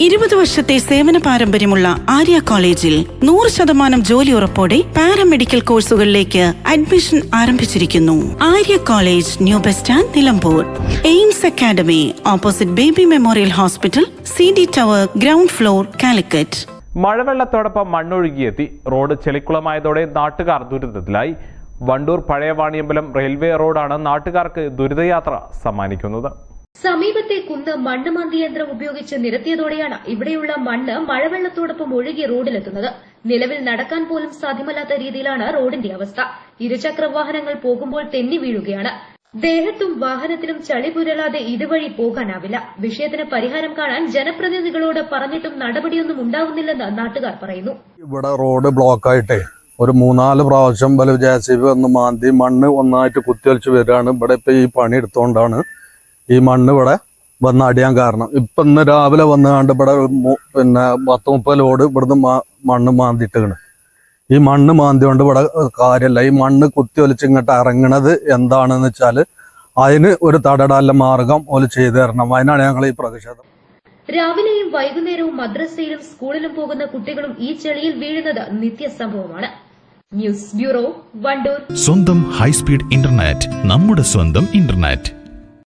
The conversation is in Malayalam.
ഇരുപത് വർഷത്തെ സേവന പാരമ്പര്യമുള്ള ആര്യ കോളേജിൽ നൂറ് ശതമാനം ജോലി ഉറപ്പോടെ പാരാമെഡിക്കൽ കോഴ്സുകളിലേക്ക് അഡ്മിഷൻ ആരംഭിച്ചിരിക്കുന്നു. Arya college new bus stand Nilambur. Aims academy opposite baby memorial hospital C D tower ground floor Calicut. മഴവെള്ളത്തോടൊപ്പം മണ്ണൊഴുകിയെത്തി. റോഡ് ചെളിക്കുളമായതോടെ നാട്ടുകാർ ദുരിതത്തിലായി. വണ്ടൂർ പഴയ വാണിയമ്പലം റെയിൽവേ റോഡാണ് നാട്ടുകാർക്ക് ദുരിതയാത്ര സമ്മാനിക്കുന്നത്. സമീപത്തെ കുന്ന് മണ്ണ് മാന്തി യന്ത്രം ഉപയോഗിച്ച് നിരത്തിയതോടെയാണ് ഇവിടെയുള്ള മണ്ണ് മഴവെള്ളത്തോടൊപ്പം ഒഴുകി റോഡിലെത്തുന്നത്. നിലവിൽ നടക്കാൻ പോലും സാധ്യമല്ലാത്ത രീതിയിലാണ് റോഡിന്റെ അവസ്ഥ. ഇരുചക്ര വാഹനങ്ങൾ പോകുമ്പോൾ തെന്നി വീഴുകയാണ്. ദേഹത്തും വാഹനത്തിലും ചളി പുരളാതെ ഇതുവഴി പോകാനാവില്ല. വിഷയത്തിന് പരിഹാരം കാണാൻ ജനപ്രതിനിധികളോട് പറഞ്ഞിട്ടും നടപടിയൊന്നും ഉണ്ടാവുന്നില്ലെന്ന് നാട്ടുകാർ പറയുന്നു. ഇവിടെ റോഡ് ബ്ലോക്ക് ആയിട്ടെ ഒരു മൂന്നാൽ പ്രാവശ്യം ബലവിജയ സി വന്ന് മാന്തി മണ്ണ് ഒന്നായിട്ട് കുത്തിയൊലിച്ച് വരികയാണ്. ഇവിടെ ഇപ്പൊ ഈ പണി എടുത്തോണ്ടാണ് ഈ മണ്ണ് ഇവിടെ വന്ന് അടിയാൻ കാരണം. ഇപ്പൊ ഇന്ന് രാവിലെ വന്ന് കണ്ട് ഇവിടെ പിന്നെ പത്ത് മുപ്പത് ലോഡ് ഇവിടുന്ന് മണ്ണ് മാന്തിട്ടാണ് ഈ മണ്ണ് മാന്തിയോണ്ട് ഇവിടെ കാര്യമല്ല ഈ മണ്ണ് കുത്തി ഒലിച്ച് ഇങ്ങോട്ട് ഇറങ്ങണത് എന്താണെന്ന് വെച്ചാൽ അതിന് ഒരു തടടാല മാർഗം ഓൽ ചെയ്തു തരണം. അതിനാണ് ഞങ്ങൾ ഈ പ്രതിഷേധം. രാവിലെയും വൈകുന്നേരവും മദ്രസയിലും സ്കൂളിലും പോകുന്ന കുട്ടികളും ഈ ചെളിയിൽ വീഴുന്നത് നിത്യസംഭവമാണ്. News bureau Wandoor. സ്വന്തം ഹൈസ്പീഡ് ഇന്റർനെറ്റ് നമ്മുടെ സ്വന്തം ഇന്റർനെറ്റ്.